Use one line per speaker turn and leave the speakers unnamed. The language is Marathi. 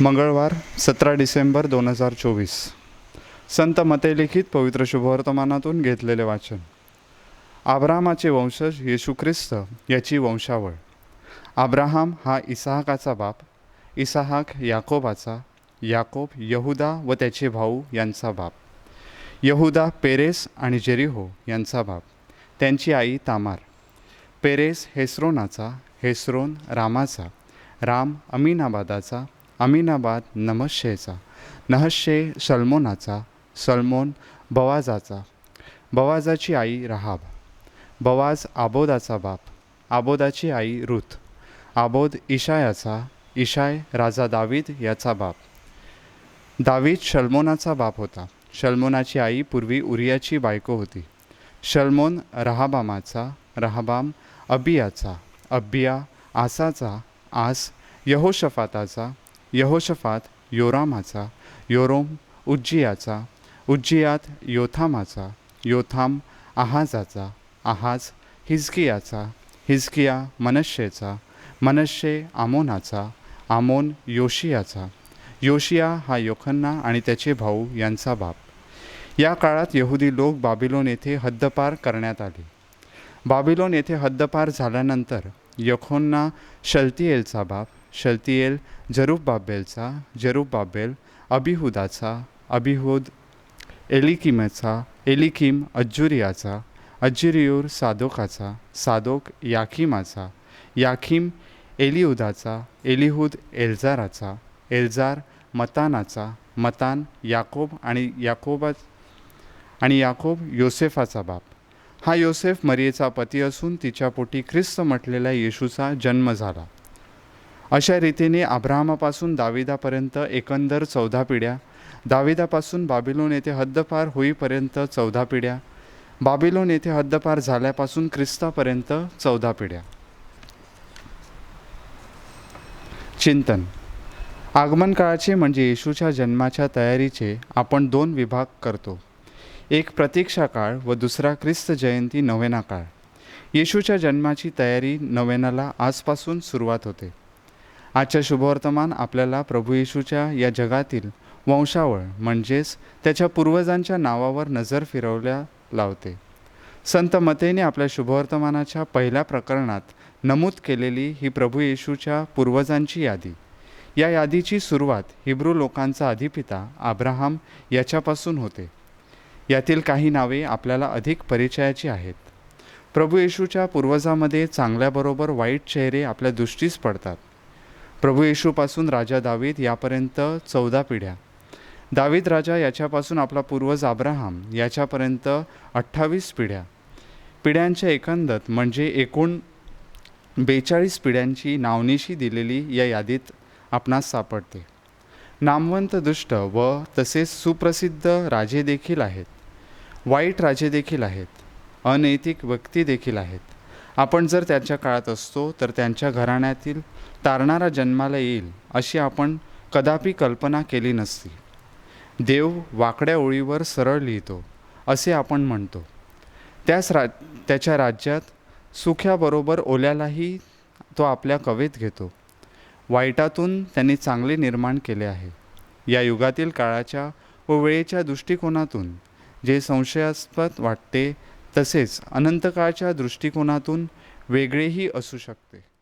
मंगळवार सतरा डिसेंबर दोन हजार चोवीस. संत मतेलिखित पवित्र शुभवर्तमानातून घेतलेले वाचन. आब्रामाचे वंशज येशू ख्रिस्त याची वंशावळ. आब्राहाम हा इसाहाकाचा बाप इसाहाक याकोबाचा याकोब यहुदा व त्याचे भाऊ यांचा बाप. यहुदा पेरेस आणि जेरिहो यांचा बाप. त्यांची आई तामार. पेरेस हेस्रोनाचा हेस्रोन रामाचा राम अमीनाबादाचा अमिनाबाद नमश्शेचा नहशे सलमोनाचा सलमोन बवाजाचा. बवाजाची आई रहाब. बवाज आबोदाचा बाप. आबोदाची आई रुथ. आबोद इशायाचा इशाय राजा दावीद याचा बाप. दावीद शल्मोनाचा बाप होता. शल्मोनाची आई पूर्वी उरियाची बायको होती. शल्मोन रहाबामाचा रहाबाम अबियाचा अबिया आसाचा आस यहोशफाताचा यहोशफात योरामाचा योरोम उज्जियाचा उज्जियात योथामाचा योथाम आहाजाचा आहाज हिजकियाचा हिजकिया मनश्शेचा मनश्शे आमोनाचा आमोन योशियाचा. योशिया हा योखन्ना आणि त्याचे भाऊ यांचा बाप. या काळात यहुदी लोक बाबिलोन येथे हद्दपार करण्यात आले. बाबिलोन येथे हद्दपार झाल्यानंतर यखोन्ना शल्तिएलचा बाप शल्तिएल जरूब जरुबबाबेल अबिहुदाचा अबिहुद एलिकिमेचा एलिकिम अज्जुरियाचा अज्जुरियूर सादोकाचा सादोक याखिमाचा याखिम एलिहुदाचा एलिहुद एल्जाराचा एल्जार मतानाचा मतान याकोब आणि याकोबा आणि याकोब योसेफाचा बाप. हा योसेफ मरियेचा पती असून तिच्या पोटी ख्रिस्त म्हटलेल्या येशूचा जन्म झाला. अशा रीतीने आब्रामापासून दाविदापर्यंत एकंदर चौदा पिढ्या दाविदापासून बाबिलोन येथे हद्दपार होईपर्यंत चौदा पिढ्या बाबिलोन येथे हद्दपार झाल्यापासून ख्रिस्तापर्यंत चौदा पिढ्या. चिंतन. आगमन काळाचे म्हणजे येशूच्या जन्माच्या तयारीचे आपण दोन विभाग करतो. एक प्रतीक्षा काळ व दुसरा ख्रिस्त जयंती नवेना काळ. येशूच्या जन्माची तयारी नवेनाला आजपासून सुरुवात होते. आजच्या शुभवर्तमान आपल्याला प्रभू येशूच्या या जगातील वंशावळ म्हणजेच त्याच्या पूर्वजांच्या नावावर नजर फिरवल्या लावते. संत मतेने आपल्या शुभवर्तमानाच्या पहिल्या प्रकरणात नमूद केलेली ही प्रभू येशूच्या पूर्वजांची यादी. या यादीची सुरुवात हिब्रू लोकांचा अधिपिता अब्राहम याच्यापासून होते. यातील काही नावे आपल्याला अधिक परिचयाची आहेत. प्रभू येशूच्या पूर्वजामध्ये चांगल्याबरोबर वाईट चेहरे आपल्या दृष्टीस पडतात. प्रभू येशूपासून राजा दावीद यापर्यंत चौदा पिढ्या. दावीद राजा याच्यापासून आपला पूर्वज अब्राहम याच्यापर्यंत अठ्ठावीस पिढ्या. पिढ्यांच्या एकंदत म्हणजे एकूण बेचाळीस पिढ्यांची नावनिशी दिलेली या यादीत आपणास सापडते. नामवंत दुष्ट व तसेच सुप्रसिद्ध राजे देखील आहेत. वाईट राजे देखील आहेत. अनैतिक व्यक्ती देखील आहेत. आपण जर त्यांच्या काळात असतो तर त्यांच्या घराण्यातील तारणारा जन्माला येईल अशी आपण कदापि कल्पना केली नसती. देव वाकड्या ओळीवर सरळ लिहितो असे आपण म्हणतो. त्याच रा त्याच्या राज्यात सुख्याबरोबर ओल्यालाही तो आपल्या कवेत घेतो. वाईटातून त्यांनी चांगले निर्माण केले आहे. या युगातील काळाच्या व वेळेच्या दृष्टिकोनातून जे संशयास्पद वाटते तसेच अनंतकाळच्या दृष्टिकोनातून वेगळेही असू शकते.